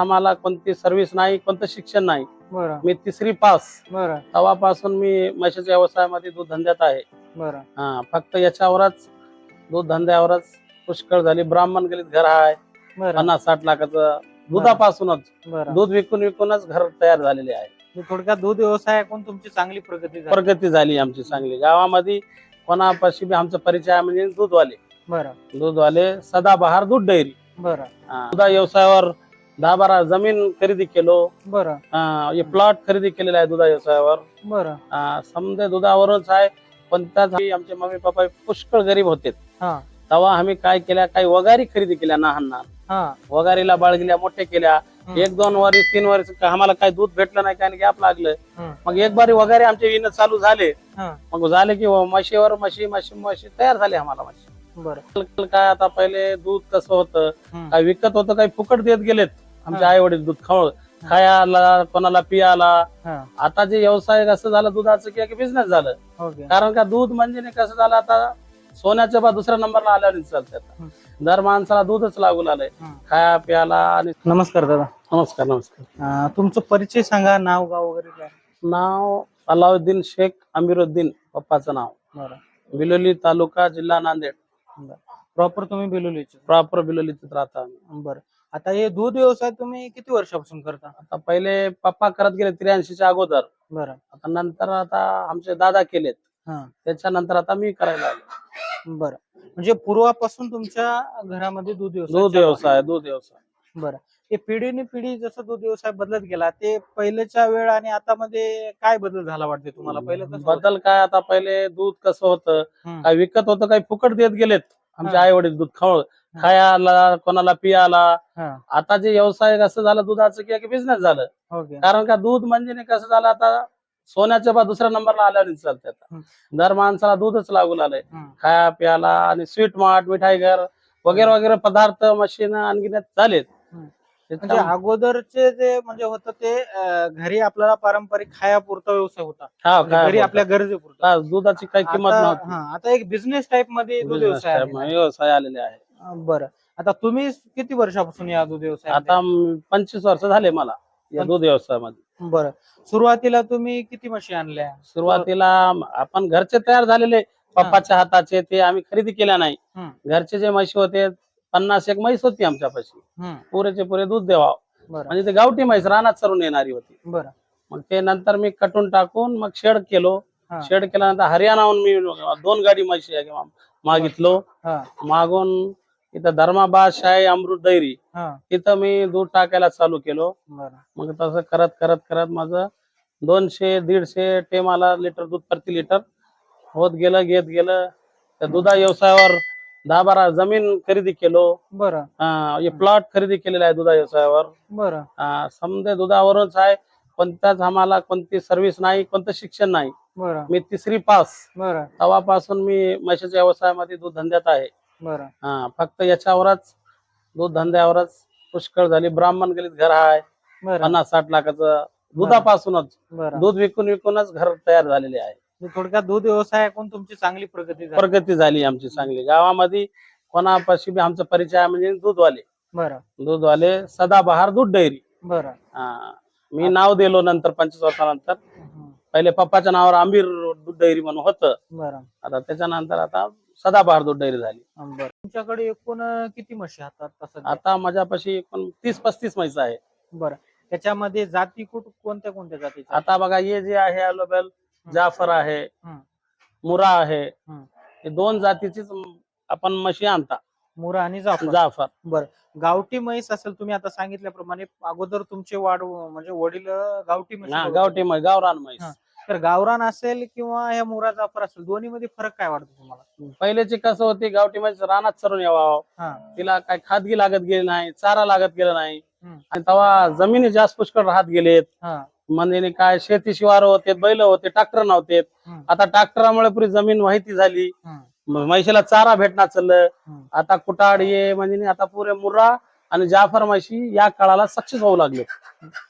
आम्हाला कोणती सर्व्हिस नाही कोणतं शिक्षण नाही. बरं. मी तिसरी पास बरं. तेव्हापासून मी म्हशीच्या व्यवसायामध्ये दूध धंद्यात आहे. बरं. हा फक्त याच्यावरच दूध धंद्यावरच पुष्कळ झाली. ब्राह्मण गलीत घर आहे. बरं. पन्नास साठ लाखाचं दुधापासूनच. बरं. दूध विकून विकूनच घर तयार झालेले आहे. म्हणजे थोडक्यात दूध व्यवसाय ऐकून तुमची चांगली प्रगती झाली. प्रगती झाली आमची चांगली. गावामध्ये कोणापाशी बी आमचा परिचय आहे म्हणजे दूधवाले. बरं. दूधवाले सदाबहार दूध डेअरी. बरं. हा. दुधा व्यवसायावर दहा बारा जमीन खरेदी केलो. बरं. हा, हे प्लॉट खरेदी केलेला आहे दुधा व्यवसायावर बरं. हा, समजे दुधावरच आहे पण त्याच आमचे मम्मी पप्पा पुष्कळ गरीब होते. हा. तेव्हा आम्ही काय केल्या काही वगारी खरेदी केल्या लहान हा. वगारीला बाळगिल्या मोठे केल्या. हम्म. एक दोन वर्ष तीन वर्ष का- आम्हाला काही दूध भेटलं नाही काय गॅप लागलं. हम्म. मग एक बारी वगैरे आमचे विणं चालू झाले. हा. मग झाले की म्हशीवर म्हशी म्हशी म्हशी तयार झाली आम्हाला म्हशी. बरं. काय आता पहिले दूध कसं होतं. हम्म. काय विकत होतं काही फुकट देत गेलेत. आमचे हा. आई वडील दूध खाऊ खायला कोणाला पियाला. हा. आता जे व्यवसाय कसं झालं दुधाचं किंवा बिझनेस झालं. ओके कारण का दूध म्हणजे कसं झालं आता सोन्याच्या बा दुसऱ्या नंबरला आल्यावर चालते आता. हम्म. दर माणसाला दूधच लागू लागलंय. खाया प्यायला आणि नमस्कार दादा. नमस्कार नमस्कार. तुमचं परिचय सांगा नाव गाव वगैरे काय? नाव अलाउद्दीन शेख अमीरुद्दीन पप्पाचं नाव. बरं. बिलोली तालुका जिल्हा नांदेड. प्रॉपर तुम्ही बिलोलीचे. प्रॉपर बिलोलीत राहता. बरं. आता हे दूध व्यवसाय तुम्ही किती वर्षापासून करता? आता पहिले पप्पा करत गेले त्र्याऐंशीच्या अगोदर. बरं. आता नंतर आता आमचे दादा केलेत. हा. त्याच्यानंतर आता मी करायला लागलो बरं. म्हणजे पूर्वापासून तुमच्या घरामध्ये दूध व्यवसाय दूध. व्यवसाय दूध व्यवसाय. बरं. ते पिढीने पिढी जसं दूध व्यवसाय बदलत गेला ते पहिल्याच्या वेळ आणि आता मध्ये काय बदल झाला वाटते तुम्हाला? पहिलं कसं होतं? बदल काय आता पहिले दूध कसं होतं? हम्म. काय विकत होतं काही फुकट देत गेलेत. आमचे हा. आई वडील दूध खाऊ खायला कोणाला पियाला. हा. आता जे व्यवसाय कसं झालं दुधाचं किंवा बिझनेस झालं. ओके कारण का दूध म्हणजे नाही कसं झालं आता सोन्याच्या बा दुसऱ्या नंबरला आल्यावर चालते आता. दर माणसाला दूधच लागू लागलंय. खाया प्यायला आणि स्वीट मार्ट मिठाई घर वगैरे वगैरे पदार्थ मशीन आणण्यात झालेत. म्हणजे अगोदरचे जे म्हणजे होतं ते घरी आपल्याला पारंपरिक खायापुरता व्यवसाय होता. हा, म्हणजे घरी. आपल्या गरजेपुरता. हा, दुधाची काही किंमत आता नव्हती. हा, आता एक बिझनेस टाइपमध्ये व्यवसाय आलेला आहे. बरं. आता तुम्ही किती वर्षापासून या दूध व्यवसाय आता पंचवीस वर्ष झाले मला या दूध व्यवसायामध्ये बरं. सुरुवातीला तुम्ही किती म्हशी आणल्या? सुरुवातीला आपण घरचे तयार झालेले. पप्पाच्या हाताचे ते आम्ही खरेदी केल्या नाही. घरचे जे म्हशी होते पन्नास एक म्हैस होती आमच्यापाशी. पुरेचे पुरे दूध देवा बरं. म्हणजे ते गावठी म्हैस रानात चरून येणारी होती. बरं. मग ते नंतर मी कटून टाकून मग शेड केलो. हा. शेड केल्यानंतर हरियाणाहून मी दोन गाडी म्हशी मागितलो. हा. मागून इथं धर्माबा शाही अमृत दैरी. हा. तिथं मी दूध टाकायला चालू केलो. मग तसं करत करत करत माझं दोनशे दीडशे टेमाला लिटर दूध प्रति लिटर होत गेलं घेत गेलं. त्या दुधा व्यवसायावर दहा बारा जमीन खरेदी केलो. बरं. हे प्लॉट खरेदी केलेला आहे दुधा व्यवसायावर. बरं. समजे दुधावरच आहे. पण त्याच आम्हाला कोणती सर्व्हिस नाही कोणतं शिक्षण नाही. मी तिसरी पास. बरं. तेव्हापासून मी म्हशीच्या व्यवसायामध्ये दूध धंद्यात आहे. बरं. हा फक्त याच्यावरच दूध धंद्यावरच पुष्कळ झाली. ब्राह्मण गलीत घर आहे बरं. पन्नास साठ लाखाचं दुधापासूनच. बरं. दूध विकून विकूनच घर तयार झालेले आहे. म्हणजे थोडक्यात दूध व्यवसाय ऐकून तुमची चांगली प्रगती झाली. प्रगती झाली आमची चांगली. गावामध्ये कोणापाशी बी आमचा परिचय आहे म्हणजे दूधवाले. बरं. दूधवाले सदाबहार दूध डेअरी. बरं. हा. मी नाव दिलो नंतर पंचवीस वर्षानंतर. हम्म. पहिले पप्पाच्या नावावर आंबीर दूध डेअरी म्हणून होतं. बरं. आता त्याच्यानंतर आता सदाबहार डेअरी झाली. बरं. तुमच्याकडे एकूण किती म्हशी हातात तसं आता माझ्यापाशी एकूण तीस पस्तीस म्हैस आहे. बरं. त्याच्यामध्ये जाती कुठ कोणत्या कोणत्या जातीच्या? आता बघा हे जे आहे अलोबेल जाफर आहे. मुरा आहे. हे. दोन जातीचीच आपण म्हशी आणता. मुरा आणि जाफर. जाफर. बरं. गावठी म्हैस असेल तुम्ही आता सांगितल्याप्रमाणे अगोदर तुमचे वाढ म्हणजे वडील गावठी म्हशी हा, गावठी म्हैस गावरान म्हैस. तर गावरान असेल किंवा ह्या मुरा जाफर असेल दोन्ही मध्ये फरक काय वाटतो तुम्हाला? पहिल्याची कसं होती गावठी म्हैस रानात चरून यावं. हा. तिला काय खादगी लागत गेली नाही चारा लागत गेला नाही. हम्म. आणि तेव्हा जमिनी जास्त पुष्कळ राहत गेलेत. हा. म्हणजे काय शेती शिवार होते बैल होते ट्रॅक्टर नव्हते. हम्म. आता ट्रॅक्टरामुळे पुरी जमीन माहिती झाली. हम्म. म- म्हैशीला चारा भेटणार चाललं. हम्म. आता कुटाड ये म्हणजे आता पुरे मुर्रा आणि जाफर म्हशी या काळाला सक्सेस होऊ लागले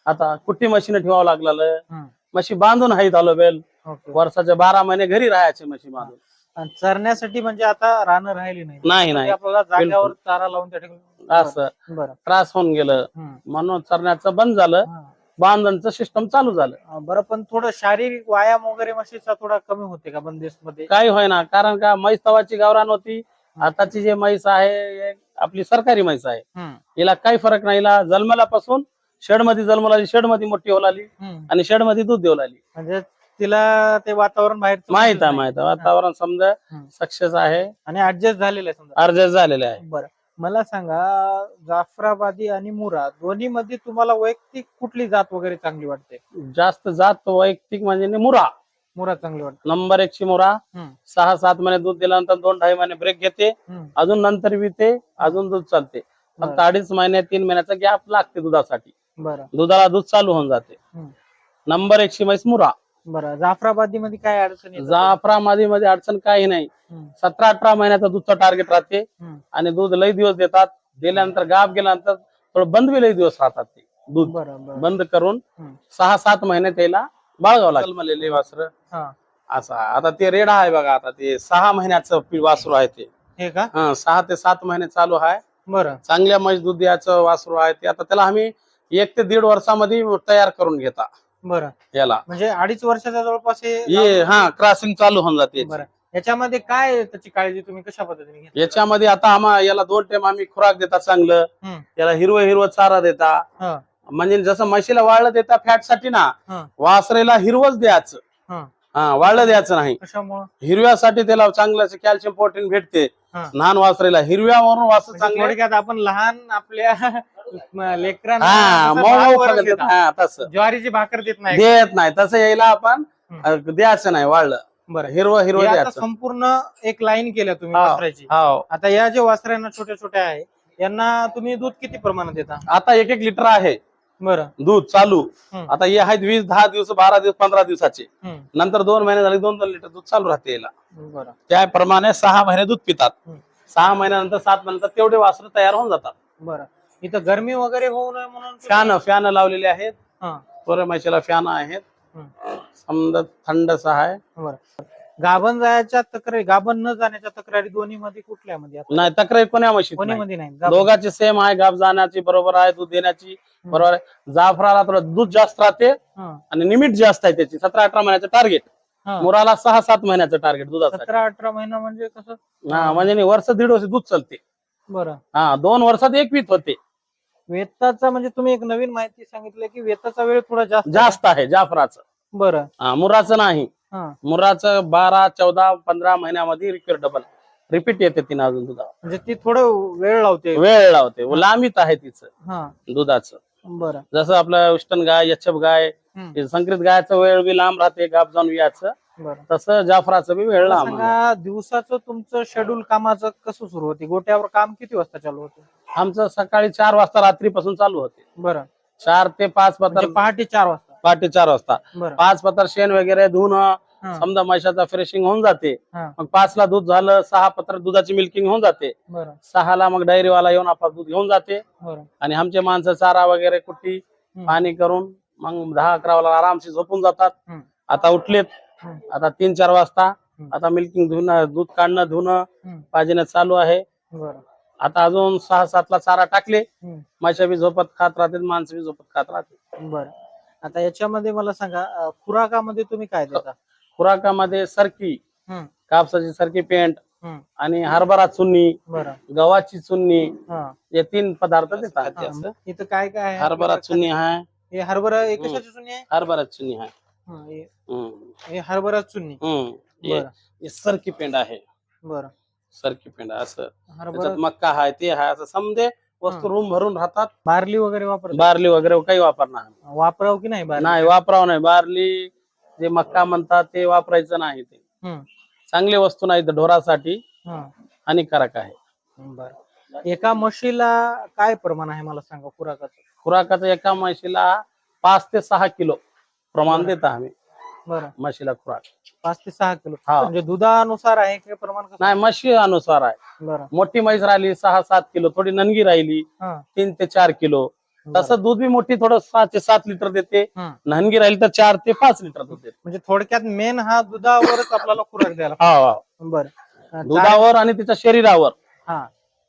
आता कुट्टी म्हशीने ठेवावं लागलं हम्म. म्हशी बांधून हाईत आलो बेल. ओके. वर्षाचे बारा महिने घरी राहायचे म्हशी बांधून. आणि चरण्यासाठी म्हणजे आता रानं राहिली नाही. नाही म्हणजे नाही आपल्याला जाग्यावर चारा लावून त्या ठिकाणी असं. बरं. त्रास होऊन गेलं. हम्म. म्हणून चरण्याचं बंद झालं. हा. बांधणचं सिस्टम चालू झालं. अं, बरं पण थोडं शारीरिक व्यायाम वगैरे म्हशीचा थोडा कमी होते का बंदिस्त मध्ये काही होईना कारण का म्हैस तवाची गावरान होती. आताची जे म्हैस आहे हे आपली सरकारी म्हैस आहे. हम्म. हिला काही फरक नाही. हिला जन्मल्यापासून शेडमध्ये जन्मला शेडमध्ये मोठी होऊ लागली हम्म. आणि शेडमध्ये दूध देऊ लागली. म्हणजे तिला ते वातावरण बाहेर माहीत आहे माहीत आहे. वातावरण समजा हम्म. सक्सेस आहे. आणि ऍडजस्ट झालेलं आहे समजा. अर्ज झालेले आहे. बरं. मला सांगा जाफराबादी आणि मुरा दोन्ही मध्ये तुम्हाला वैयक्तिक कुठली जात वगैरे चांगली वाटते? जास्त जात वैयक्तिक म्हणजे मुरा. मुरा चांगली वाटते. नंबर एकची मुरा. हम्म. सहा सात महिने दूध दिल्यानंतर दोन ढाई महिने ब्रेक घेते. हम्म. अजून नंतर बी ते अजून दूध चालते. फक्त बरं. अडीच महिने तीन महिन्याचा गॅप लागते दुधासाठी. बरं. दुधाला दूध चालू होऊन जाते. हम्म. नंबर एकशे म्हैस मुरा. बरं जाफराबादी मध्ये काय अडचण येतात? जाफरा मध्ये मध्ये अडचण काही नाही. हम्म. सतरा अठरा महिन्याचा दूधचं टार्गेट राहते. हम्म. आणि दूध लई दिवस देतात. दिल्यानंतर गाप गेल्यानंतर थोडं बंद बी लई दिवस राहतात ते दूध. बरं बरं. बंद करून हम्म. सहा सात महिने त्याला बाळगावं लागेल वासर. हा. असं आता ते रेडा आहे बघा आता ते सहा महिन्याचं पी- वासरू आहे ते. हे का? हं, सहा ते सात महिने चालू आहे. बरं. चांगल्या म्हैस दूध द्यायचं वासरू आहे ते. आता त्याला आम्ही एक ते दीड वर्षामध्ये तयार करून घेता बरं. याला. म्हणजे अडीच वर्षाच्या जवळपास हे हा क्रॉसिंग चालू होऊन जाते बरं. याच्यामध्ये काय त्याची काळजी तुम्ही कशा पद्धतीने घेता? याच्यामध्ये आता आम्हा याला दोन टाइम आम्ही खुराक देता चांगलं. याला हिरवं हिरवं चारा देता. हा, म्हणजे जसं म्हशीला वाळलं देता फॅटसाठी ना हा, वासरेला हिरवच द्यायचं. हा. हा वाळलं द्यायचं नाही. कशामुळं? हिरव्यासाठी त्याला चांगलं कॅल्शियम प्रोटीन भेटते. हा. लहान वासरेला हिरव्यावरून वासर म्हणजे चांगले. थोडक्यात आपण लहान आपल्या लेकरांना हा मऊ. हा तसं. ज्वारीची भाकर देत नाही. देत नाही. तसं यायला आपण. अ, द्यायचं नाही वाळलं. बरं. हिरवं हे हिरवं आता द्यायचं. संपूर्ण एक लाईन केल्या तुम्ही हा. वासराची. हो. आता या जे वासरांना छोट्या छोट्या आहे यांना तुम्ही दूध किती प्रमाणात देता? आता एक एक लिटर आहे. बरं. दूध चालू. हम्म. आता हे आहेत वीस दहा दिवस बारा दिवस पंधरा दिवसाचे. हम्म. नंतर दोन महिने झाले दोन दोन लिटर दूध चालू राहते याला. बरं. त्याप्रमाणे सहा महिने दूध पितात. हम्म. सहा महिन्यानंतर सात महिन्यानंतर तेवढे वासरं तयार होऊन जातात. बरं. इथं गरमी वगैरे होऊ नये म्हणून फॅन फॅन लावलेले आहेत. हा. फॅन आहेत. समजा थंडसा आहे बरं. गाभण जायच्या तक्रारी गाभण न जाण्याच्या तक्रारी दोन्ही मध्ये कुठल्या मध्ये? नाही तक्रार कोण्या म्हशीत कोणी नाही. मध्ये नाही? गाभण. दोघांची सेम आहे गाप जाण्याची बरोबर आहे दूध देण्याची बरोबर आहे. जाफराला थोडं दूध जास्त राहते हा, आणि निमिट जास्त आहे त्याची. सतरा अठरा महिन्याचं टार्गेट हा. मुराला सहा सात महिन्याचं टार्गेट दुधासाठी. सतरा अठरा महिना म्हणजे कसं? हा म्हणजे नाही, वर्ष दीड वर्ष दूध चालते. बरं. हा दोन वर्षात एक वीत होते. वेताचा म्हणजे तुम्ही एक नवीन माहिती सांगितलं की वेताचा वेळ थोडा जास्त जास्त आहे जाफराचं. बरं. हा मुराचं नाही. हा. मुराचं बारा चौदा पंधरा महिन्यामध्ये रिक्वेर डबल रिपीट येते तिने अजून दुधावर. म्हणजे ती थोडं वेळ लावते. वेळ लावते. व लांबीत आहे तिचं. हा. दुधाचं. बरं. जसं आपलं उष्टन गाय यच्छप गाय हम्म. हे संकरित गायचं वेळ बी लांब राहते गाप जाऊन याचं बरं. तसं जाफराचं बी वेळ मला. सांगा दिवसाचं तुमचं शेड्यूल कामाचं कसं सुरू होते? गोट्यावर काम किती वाजता चालू होते? आमचं सकाळी चार वाजता रात्रीपासून चालू होते. बरं. चार ते पाच म्हणजे पत्र पहाटे चार वाजता. पहाटे चार वाजता. बरं. पाच पत्र शेण वगैरे धुणं हा, समजा म्हैसाचा फ्रेशिंग होऊन जाते. हा, मग पाच ला दूध झालं सहा पत्र दुधाची मिल्किंग होऊन जाते. बरं. सहाला मग डायरीवाला येऊन आपला दूध घेऊन जाते. बरं. आणि आमचे माणसं चारा वगैरे कुट्टी हम्म. पाणी करून मग दहा अकरा वाला आरामशी झोपून जातात. हम्म. आता उठलेत. आता तीन चार वाजता. आता मिल्किंग धुणं दूध काढणं धुणं. पाजणं चालू आहे. बरं. आता अजून सहा सातला चारा टाकले. माशा बी झोपत खात राहते माणसं बी झोपत खात राहते बरं. आता याच्यामध्ये मला सांगा खुराकामध्ये तुम्ही काय देता? खुराकामध्ये सरकी कापसाची सरकी पेंट. आणि हरभरा चुन्नी बरं. गव्हाची चुन्नी हा. हे तीन पदार्थ देतात. हा. इथं काय काय आहे? हरभरा चुन्नी आहे. हे हरभरा हे. कशाची चुनी आहे? हरभरा चुन्नी आहे. हा, हे- हम्म. हे हरभरा चुन्नी. हम्म. हे- बरं. हे सरकी पेंड आहे. बरं. सरकी पेंड असं. हरभरा त्याच्यात मक्का आहे ते आहे असं. समजे वस्तू रूम भरून राहतात. बारली वगैरे वापर बारली वगैरे काही वापरणार नाही. वापराव की नाही बारली? नाही वापरावं नाही. बारली जे मक्का म्हणतात ते वापरायचं नाही ते. हम्म, चांगली वस्तू नाही तर ढोरासाठी. हानिकारक आहे. बरं. एका म्हशीला काय प्रमाण आहे मला सांगा खुराकाचं? खुराकाचं एका म्हशीला पाच ते सहा किलो. प्रमाण देत आम्ही. बरं. म्हशीला खुराक. पाच ते सहा किलो. हा. म्हणजे दुधानुसार आहे का प्रमाण कसं? नाही म्हशी अनुसार आहे. बरं. मोठी म्हैस राहिली सहा सात किलो. थोडी ननगी राहिली हा. तीन ते चार किलो. बरं. तसं दूध बी मोठी थोडं सहा ते सात लिटर देते. नहनगी राहिली तर चार ते पाच लिटर दूध देते. म्हणजे थोडक्यात मेन हा दुधावरच आपल्याला खुराक द्यायला हा, हा. बरं. दुधावर आणि तिच्या शरीरावर. हा.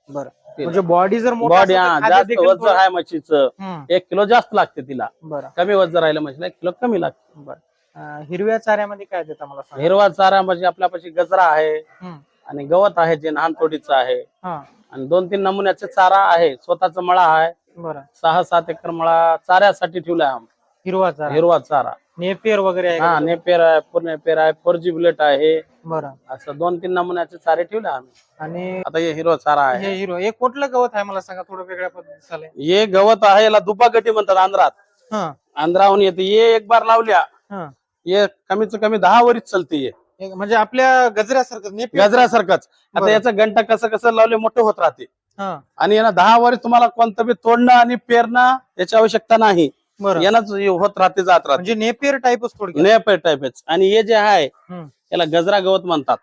बरं. म्हणजे बॉडी जर मोठी बॉडी असेल तर हा खाद्य जास्त देखील वजन थोडं- आहे म्हशीचं. हम्म, एक किलो जास्त लागते तिला. बरं. कमी वजन राहिलं म्हशीला एक किलो कमी लागते. बरं. अं, हिरव्या चाऱ्यामध्ये काय देता मला सांगा? हिरवा चारा म्हणजे आपल्यापाशी गजरा आहे हम्म, आणि गवत आहे जे लहान तोडीचं आहे. हा. आणि दोन तीन नमुन्याचे चारा आहे. स्वतःचा मळा आहे. बरं. सहा सात एकर मळा चाऱ्यासाठी ठेवलाय आम्ही. हिरवा चारा. हिरवा चारा. नेपियर वगैरे आहे हा का? नेपेर आहे पूर्ण नेपेर आहे फोर जी बुलेट आहे. बरं. असं दोन तीन नमुन्याचे चारे ठेवले आम्ही. आणि आता हे हिरवा चारा आहे. हे हिरो हे कुठलं गवत आहे मला सांगा थोडं वेगळ्या पद्धतीचं आलंय हे गवत आहे याला दुपागटी म्हणतात आंध्रात. हा. आंध्राहून येते ये एक बार लावल्या हा. ये कमीत कमी दहा वरीच चालते ये एक- म्हणजे आपल्या गजऱ्यासारखं गजरासारखंच आता. याचं घंटा कसं कसं लावले मोठं होत राहते. हा. आणि यांना दहा वरी तुम्हाला कोणतं बी तोडणं आणि पेरणं याची आवश्यकता नाही. बरं. यानंच हे होत राहते जात राहते. म्हणजे नेपियर टाईपच थोडक्यात नेप टाईपच आणि हे जे आहे हम्म. याला गजरा गवत म्हणतात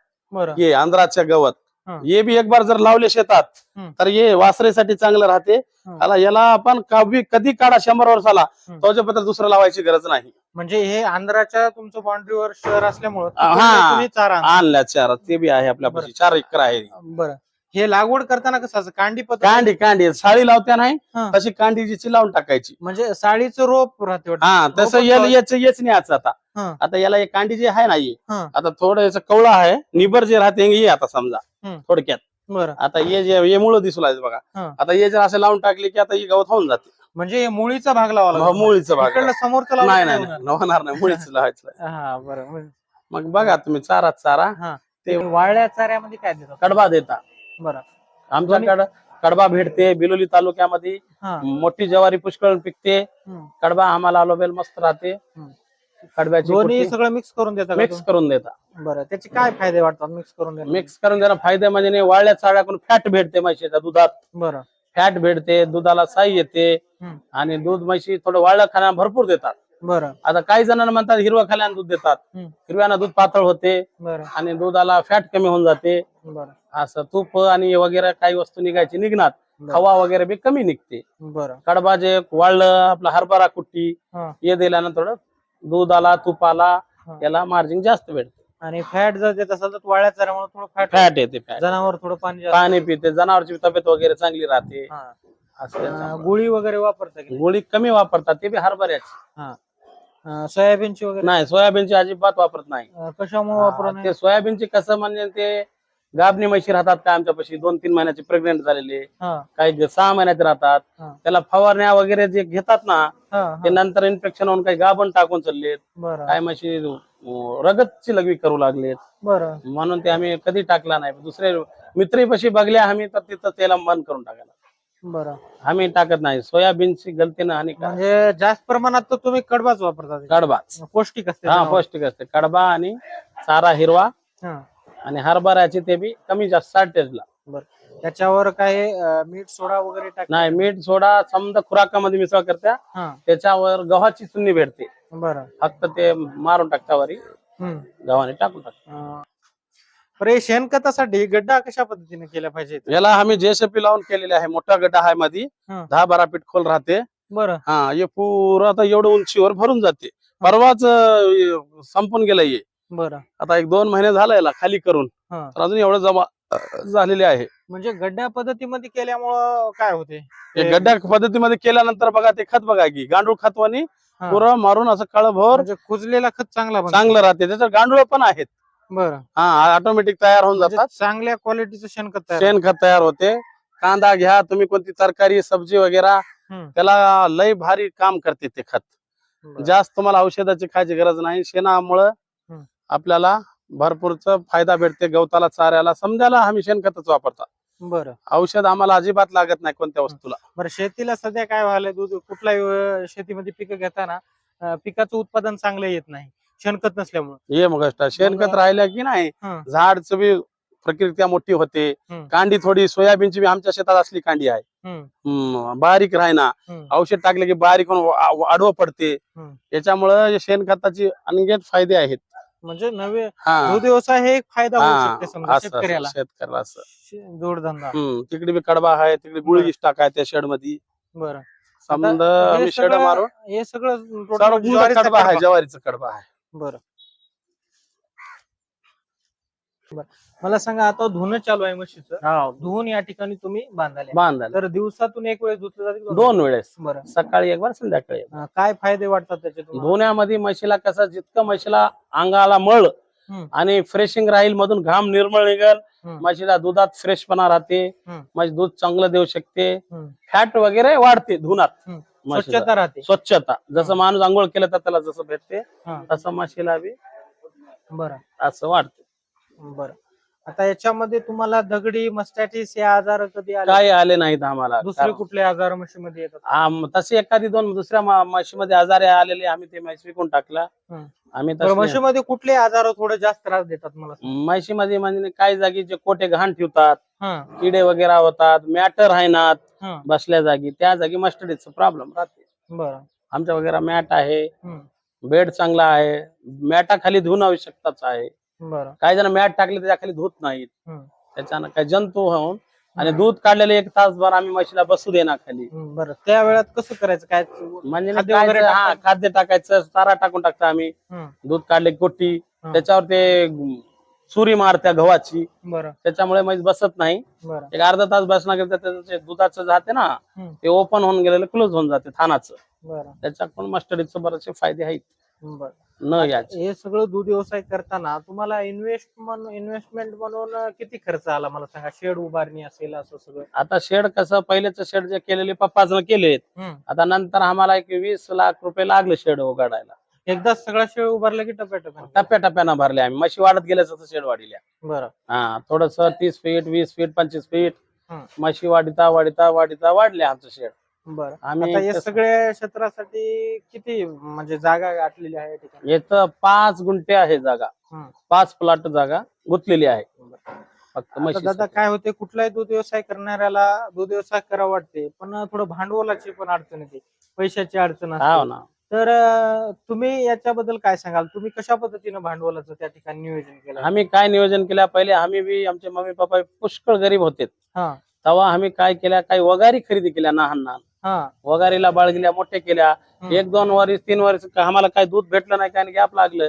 हे आंध्राच्या गवत हा. बी एक बार जर लावले शेतात. तर हे वासरेसाठी चांगलं राहते. याला आपण कधी कधी काढा शंभर वर्षाला हम्म. त्याच्याबद्दल दुसरं लावायची गरज नाही म्हणजे हे आंध्राच्या तुमचं बाउंड्रीवर शहर असल्यामुळं हा. आणल्या चार ते बी आहे आपल्यापाशी चार एकर आहे बरं हे लागवड करताना कसं असं कांडी पद्धत कांडी कांडी. साळी लावत्या नाही हा. तशी कांडी जिची लावून टाकायची. म्हणजे साडीचं रोप राहते वाटतं. हा तसं रोपच याला लावायचं. याच येच नाही आज आता. हा. आता याला एक कांडी जी आहे ना ही. हा. आता थोडं याचं कवळा आहे निबर जे राहते हे आता समजा हम्म. थोडक्यात. बरं. आता हे जे हे मुळ दिसू लागले बघा. हा. आता हे जर असं लावून टाकले की आता ही गवत होऊन जाते. म्हणजे हे मुळीचा भाग लावा लागतो. मुळीचं भाग इकडलं समोरचं लावलं नाही नाही होणार. नाही, होणार. नाही. मुळीच लावायचं हा बरं. म्हणजे- मग बघा तुम्ही चारा चारा. हा. ते- ते वाळल्या चाऱ्यामध्ये काय देतात? कडबा देता बरं. आमच्याकडं कडबा भेटते बिलोली तालुक्यामध्ये. हा. मोठी ज्वारी पुष्कळ पिकते. हम्म. कडबा आम्हाला अलोबेल मस्त राहते. हम्म. कडब्याची दोन्ही सगळं मिक्स करून देतात का मिक्स करून देता. तुम्ही? बरं. त्याचे काय फायदे वाटतात मिक्स करून मिक्स करून देणं फायदे म्हणजे नाही वाळल्या चाळ्याकडून फॅट भेटते म्हशीच्या दुधात. बरं. फॅट भेटते दुधाला साई येते. हम्म. आणि दूध म्हशी थोडं वाळलं खाण्या भरपूर देतात. बरं. आता काही जणांना म्हणतात हिरवं खाल्यानं दूध देतात. हिरव्यानं दूध पातळ होते बरं. आणि दुधाला फॅट कमी होऊन जाते. बरं. असं तूप आणि वगैरे काही वस्तू निघायची निघणार. खवा वगैरे बी कमी निघते. बरं. कडबा जे वाळलं आपला हरभरा कुट्टी हा. दिल्यानं थोडं दुधाला तुपाला. याला मार्जिन जास्त भेटते. आणि फॅट जर देत असेल तर वाळ्या चाऱ्यामुळे थोडं फॅट फॅट येते जनावर थोडं पाणी पाणी पिते जनावरची तब्येत वगैरे चांगली राहते. असं. गुळी वगैरे वापरता की नाही? गोळी कमी वापरतात ते बी हरभऱ्याची. हा. अं, सोयाबीनची वगैरे? नाही सोयाबीनची अजिबात वापरत नाही. अं, कशामुळे वापरू हा, नये ते सोयाबीनची कसं म्हणजे ते गाबणी म्हशी राहतात काय आमच्यापाशी? दोन तीन महिन्याचे प्रेग्नेंट झालेले. हा. काही सहा महिन्याचे राहतात. हा. त्याला फवारण्या वगैरे जे घेतात ना हा ते हा. नंतर इन्फेक्शन होऊन काही गाभण टाकून चाललेत. बरं. काय म्हशी अं, रगतची लघवी करू लागलेत. बरं. म्हणून ते आम्ही कधी टाकला नाही. दुसरे मित्रीपाशी बघल्या आम्ही तर तिथं त्याला बंद करून टाकायला. बरं. आम्ही टाकत नाही. सोयाबीनची गलतीनं आणि म्हणजे जास्त प्रमाणात तर तुम्ही कडबाच वापरता ते. कडबाच. पौष्टिक असते हा. पौष्टिक असते. कडबा आणि चारा हिरवा हा. आणि हरभऱ्याची ते बी कमी जास्त साठ टेजला बरं. त्याच्यावर काय अं, मीठ सोडा वगैरे टाक नाही मीठ सोडा समजा खुराकामध्ये मिसळ करत्या हा. त्याच्यावर गव्हाची चुन्नी भेटते. बरं. फक्त ते मारून टाकता वरी. हम्म. गव्हाने टाकून टाकता. अं, हे शेणखतासाठी गड्डा कशा पद्धतीने केला पाहिजे याला आम्ही जेसीपी लावून केलेले आहे. मोठा गड्डा आहे मध्ये हा. दहा बारा फीट खोल राहते. बरं. हा हे पुरं आता एवढं उंचीवर भरून जाते. परवाच अं, संपून गेलं हे. बरं. आता एक दोन महिने झाला याला खाली करून. हा. तर अजून एवढं जमा अं, झालेले आहे. म्हणजे गड्ड्या पद्धतीमध्ये केल्यामुळं काय होते? हे गड्ड्या पद्धतीमध्ये केल्यानंतर बघा ते खत बघा की गांडूळ खतवानी हा. पुरं मारून असं कळभर म्हणजे कुजलेला खत चांगला बनतो. चांगलं राहते. त्याच्यात गांडूळ पण आहेत. बरं. हा ऑटोमॅटिक तयार होऊन म्हणजे जातात. चांगल्या क्वालिटीचं शेणखत तयार शेण खत तयार होते. कांदा घ्या तुम्ही कोणती तरकारी सब्जी वगैरे हम्म. त्याला लय भारी काम करते ते खत. बरं. जास्त तुम्हाला औषधाची खायची गरज नाही. शेणामुळं हम्म. आपल्याला भरपूरच फायदा भेटते. गवताला चाऱ्याला समजायला आम्ही शेणखतच वापरता बरं. औषध आम्हाला अजिबात लागत नाही कोणत्या वस्तूला. बरं शेतीला सध्या काय व्हायलंय? दूध कुठल्याही अं, शेतीमध्ये पिकं घेताना अं, पिकाचं उत्पादन चांगलं येत नाही. शेणखत नसल्यामुळे. ये मग शेणखत राहिल्या की नाही हं. झाडच बी प्रक्रिया मोठी होते. कांडी थोडी सोयाबीनची बी आमच्या शेतात असली कांडी आहे. हम्म, बारीक राहिना. औषध टाकले की बारीक होऊन वा- आडवं पडते. हम्म. याच्यामुळं या शेणखताची अनगेत फायदे आहेत. म्हणजे नवे हा. दूध व्यवसाय हे एक फायदा होऊ हा, शकते समजा असं- असं शेतकऱ्याला. शेतकऱ्याला असं. शे- जोडधंदा. तिकडे बी कडबा आहे तिकडे गुळगी टाक आहे त्या शेडमध्ये बरं. समजा हे आम्ही शेड सगळं- मारून हे सगळं सर्व ज्वारीचा कडबा आहे कडबा. ज्वारीचा कडबा आहे. बरं. मला सांगा आता धुणं चालू आहे म्हशीचं. हा. धुवून या ठिकाणी तुम्ही बांधाले बांधायला. तर दिवसातून एक वेळेस धुतलं जाते दोन वेळेस. बरं. सकाळी एक बार संध्याकाळी एक. अं, काय फायदे वाटतात त्याचे तुम्हाला? धुण्यामध्ये म्हशीला कसं जितकं म्हशीला अंगाला मळ आणि फ्रेशिंग राहील मधून घाम निर्मळ निघल. म्हशीला दुधात फ्रेशपणा राहते. म्हशी दूध चांगलं देऊ शकते. फॅट वगैरे वाढते धुनात. स्वच्छता राहते. स्वच्छता. जसं माणूस आंघोळ केलं तर त्याला जसं भेटते तसं म्हशीला बी बरं. असं वाटते बरं. आता याच्यामध्ये तुम्हाला दगडी मस्टॅटिस हे आजार कधी आले? काही आले नाहीत आम्हाला. दुसरे कारण- कुठले आजार म्हशीमध्ये येतात? आम- तशी एखादी दोन दुसऱ्या म- म्हशीमध्ये आजारी आलेले आम्ही ते म्हशी विकून टाकला. आम्ही बरं, तसले- म्हशीमध्ये कुठले आजार थोडे जास्त त्रास देतात मला सांगा? म्हशीमध्ये म्हणजे काही जागी जे कोटे घाण ठेवतात हा, किडे वगैरे होतात मॅटर आहे ना हा, बसल्या जागी त्या जागी मस्टडीचा प्रॉब्लेम राहते. बरं. आमच्या वगैरे मॅट आहे बेड चांगला आहे मॅटाखाली धुवून आवश्यकताच आहे. बरं. काही जण मॅट टाकले त्याच्याखाली धुत नाहीत त्याच्यानं काही जंतू होऊन आणि दूध काढलेले एक तासभर आम्ही म्हशीला बसू देणार खाली. बरं. त्या वेळात कसं करायचं? काय म्हणजे खाद्य काय वगैरे ते- हा? खाद्य टाकायचं चारा टाकून टाकतो आम्ही. दूध काढले कोटी हं. त्याच्यावर ते सुरी मारत्या गव्हाची. बरं. त्याच्यामुळे म्हैस बसत नाही. बरं. एक अर्धा तास तर त्याचं जे दुधाचं जाते ना ते ओपन होऊन गेलेलं क्लोज होऊन जाते थानाचं. बरं. त्याच्याकडून मस्टडीचे बरेचसे फायदे आहेत. बरं. न याचे हे सगळं दूध व्यवसाय करताना तुम्हाला इन्व्हेस्ट म्हणून इन्व्हेस्टमेंट म्हणून किती खर्च आला मला सांगा? शेड उभारणी असेल असं सगळं. आता शेड कसं पहिलेच शेड जे केलेले पप्पाचं केलेत हम्म. आता नंतर आम्हाला एक वीस लाख रुपये लागले शेड उघडायला. एकदा सगळा शेड उभारला की टप्प्याटप्प्याने? टप्प्या टप्प्यानं भरले आम्ही. म्हशी वाढत गेल्याच शेड वाढिल्या बरं. हा थोडस तीस फीट वीस फीट पंचवीस फीट हं. म्हशी वाढिता वाढिता वाढिता वाढले आमचं शेड. बरं. आम्ही आता या कसं- सगळ्या क्षेत्रासाठी किती म्हणजे जागा गाठलेली आहे या ठिकाणी? पाच गुंठे आहे जागा. पाच प्लॉट जागा गुंतलेली आहे. फक्त आता दादा काय होते कुठलाही दूध व्यवसाय करणाऱ्याला दूध व्यवसाय करावा वाटते पण थोडं भांडवलाची पण अडचण येते पैशाची अडचण हा असते ना. तर अं, तुम्ही याच्याबद्दल काय सांगाल? तुम्ही कशा पद्धतीनं भांडवलाचं त्या ठिकाणी नियोजन केलं? आम्ही काय नियोजन केलं? पहिले आम्ही बी आमचे मम्मी पप्पा पुष्कळ गरीब होते. हा. तेव्हा आम्ही काय केल्या? काही वगारी खरेदी केल्या लहान लहान हा. वगारीला बाळगिल्या मोठे केल्या. एक दोन वर्ष तीन वर्ष आम्हाला काही दूध भेटलं नाही काही गॅप लागलं.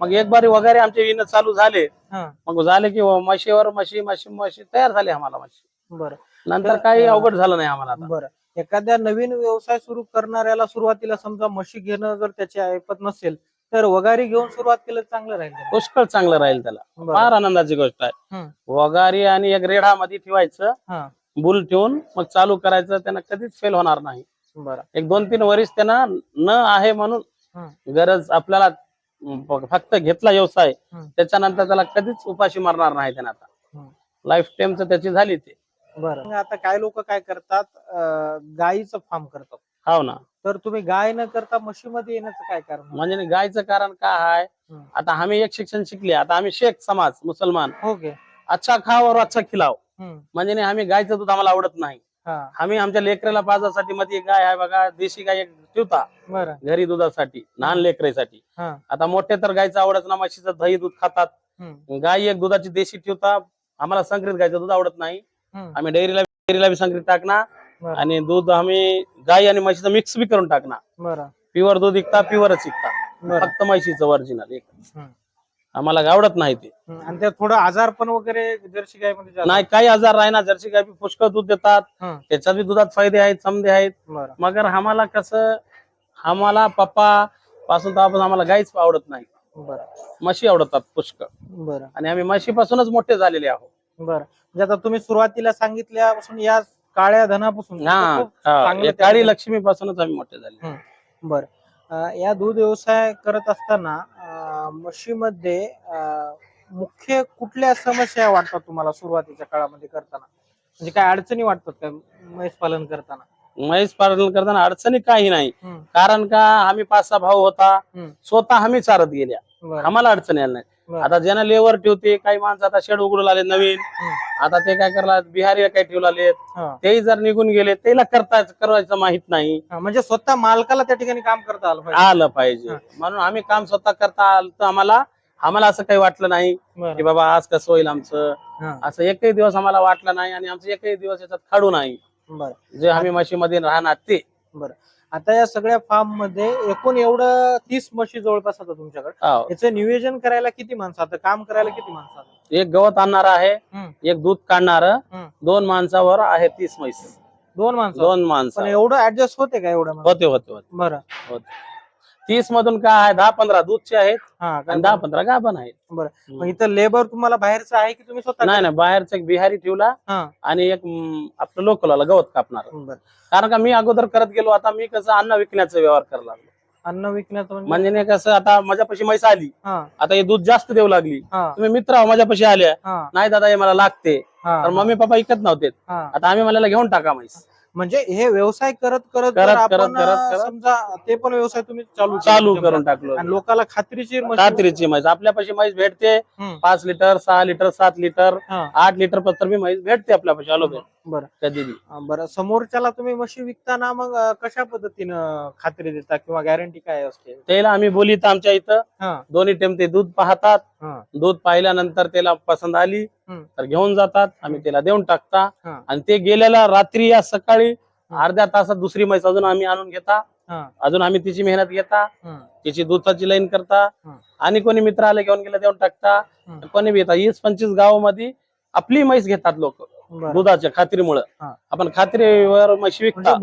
मग एक बारी वगैरे आमचे विणं चालू झाले. मग झाले की म्हशीवर म्हशी म्हशी म्हशी तयार झाली आम्हाला म्हशी. बरं. नंतर तर, काही अवघड झालं नाही आम्हाला. बरं. एखाद्या नवीन व्यवसाय सुरू करणाऱ्याला सुरुवातीला समजा म्हशी घेणं जर त्याची ऐपत नसेल तर वगारी घेऊन सुरुवात केलं चांगलं राहील? पुष्कळ चांगलं राहील त्याला. फार आनंदाची गोष्ट आहे. वगारी आणि एक रेढामध्ये ठेवायचं. हं, बुल ठेवून मग चालू करायचं त्यांना कधीच फेल होणार नाही. बरं. एक दोन तीन वर्ष त्यांना न आहे म्हणून हं, गरज आपल्याला फक्त घेतला व्यवसाय हं, त्याच्यानंतर त्याला कधीच उपाशी मारणार नाही त्याने आता. हं. लाईफ टाइमच त्याची झाली ते. बरं. आता काय लोक काय करतात? अं, गाईचं फार्म करतात. हो ना. तर तुम्ही गाय न करता म्हशीमध्ये येण्याचं काय कारण? म्हणजे गायचं कारण काय आहे हं. आता आम्ही एक शिक्षण शिकले आता आम्ही शेख समाज मुसलमान. ओके अच्छा खाव और अच्छा खिलाव. म्हणजे नाही आम्ही गायचं दूध आम्हाला आवडत नाही. हा. आम्ही आमच्या लेकराला पाजासाठी मध्ये गाय आहे बघा देशी गाय ठेवता. घरी दुधासाठी लहान लेकरासाठी. हा. आता मोठे तर गायचं आवडत ना म्हशीचं दही दूध खातात. गाय एक दुधाची देशी ठेवता आम्हाला संकरित गायचं दूध आवडत नाही. आम्ही डेअरीला डेअरीला बी संकरित टाकणार. आणि दूध आम्ही गाय आणि म्हशीचं मिक्स बी करून टाकणार. प्युअर दूध विकता प्युअरच विकता. फक्त म्हशीचं ओरिजिनल एक आम्हाला आवडत नाही ते. हम्म. आणि त्यात थोडं आजार पण वगैरे जर्सी गायमध्ये जास्त. नाही काही आजार राहणार जर्सी गाय बी पुष्कळ दूध देतात. त्याच्यात बी दुधात फायदे आहेत समजे आहेत. बरं. मगर आम्हाला कसं आम्हाला पप्पा पासून तर आपण आम्हाला गाईच आवडत नाही. बरं. म्हशी आवडतात पुष्कळ. बरं. आणि आम्ही म्हशीपासूनच मोठे झालेले आहोत. बरं. म्हणजे आता तुम्ही सुरुवातीला सांगितल्यापासून या काळ्या धनापासून हा खूप हा. चांगलं या त्या काळी लक्ष्मी पासूनच आम्ही मोठे झाले बर. या दूध व्यवसाय करत असताना म्हशीमध्ये मुख्य कुठल्या समस्या वाटतात तुम्हाला सुरुवातीच्या काळामध्ये करताना? म्हणजे काय अडचणी वाटतात का म्हैस पालन करताना? म्हैस पालन करताना अडचणी काही नाही. कारण का आम्ही पाच सहा भाऊ होता. स्वतः आम्ही चारत गेल्या. आम्हाला अडचणी आल्या नाही. आता ज्यांना लेवर ठेवते काही माणसं आता शेड उघडून आले नवीन. आता ते काय करला बिहारी काही ठेवला आलेत हा, तेही जर निघून गेले त्याला करता करायचं माहीत नाही. म्हणजे स्वतः मालकाला त्या ठिकाणी काम करता आलं पाहिजे. आलं पाहिजे. म्हणून आम्ही काम स्वतः करता आलं तर आम्हाला आम्हाला असं काही वाटलं नाही की बाबा आज कसं होईल आमचं. असं एकही दिवस आम्हाला वाटलं नाही आणि आमचं एकही दिवस याच्यात खाडू नाही. जे आम्ही म्हशीमध्ये राहणार ते. बरं. आता या सगळ्या फार्ममध्ये एकूण एवढं तीस म्हशी जवळपास आता तुमच्याकडे हो. याचं नियोजन करायला किती माणसं आता काम करायला किती माणसं आता? एक गवत आणणार आहे. एक दूध काढणार हम्म. दोन माणसावर आहे तीस म्हैस दोन माणसं दोन पण माणसं एवढं ऍडजस्ट होते का एवढं? होते होते होते बरं होते तीस मधून काय आहे? दहा पंधरा दूधचे आहेत. हा आणि दहा पंधरा गाभण आहेत. बरं. मग इथं लेबर तुम्हाला बाहेरचं आहे की तुम्ही स्वतः नाही नाही बाहेरचा एक बिहारी ठेवला हा. आणि एक म, आपलं लोकलवाला गवत कापणार. बरं. कारण का मी अगोदर करत गेलो आता मी कसं अन्न विकण्याचा व्यवहार करायला लागलो. अन्न विकण्याचं म्हणजे? म्हणजे नाही कसं आता माझ्यापाशी म्हैस आली. हा. आता हे दूध जास्त देऊ लागली. हा. तुम्ही मित्र आहो, माझ्यापाशी आल्या. हा. नाही दादा हे मला लागते. हा. तर मम्मी पप्पा ऐकत नव्हते. हा. आता आम्ही मला घेऊन टाका म्हैस. म्हणजे हे व्यवसाय करत करत करत- जर आपण करत- करत- करत- समजा ते पण व्यवसाय तुम्ही चालू चालू करून टाकलो. आणि लोकांना खात्रीशीर म्हशी- खात्रीची म्हैस. आपल्यापाशी म्हैस भेटते. हम्म. पाच लिटर सहा लिटर सात लिटर हा, आठ लिटर पत्र मी म्हैस भेटते आपल्यापाशी. आलो बरं. कधी बी. अं, बरं. समोरच्याला तुम्ही म्हशी विकताना मग अं, कशा पद्धतीनं खात्री देता किंवा गॅरंटी काय असते? त्याला आम्ही बोलीत आमच्या इथं. हा. दोन्ही टाइम ते दूध पाहतात. हा. दूध पाहिल्यानंतर त्याला पसंत आली हम्म. तर घेऊन जातात. आम्ही त्याला देऊन टाकता. हा. आणि ते गेलेला रात्री या सकाळी अर्ध्या तासात दुसरी म्हैस अजून आम्ही आणून घेता. हा. अजून आम्ही तिची मेहनत घेता. तिची दुधाची लाईन करता. आणि कोणी मित्र आले घेऊन गेले देऊन टाकता. कोणी बी येतात वीस पंचवीस गावामध्ये आपली म्हैस घेतात लोक. दुधाच्या खात्रीमुळं. आपण खात्रीवर म्हशी विकता म्हणजे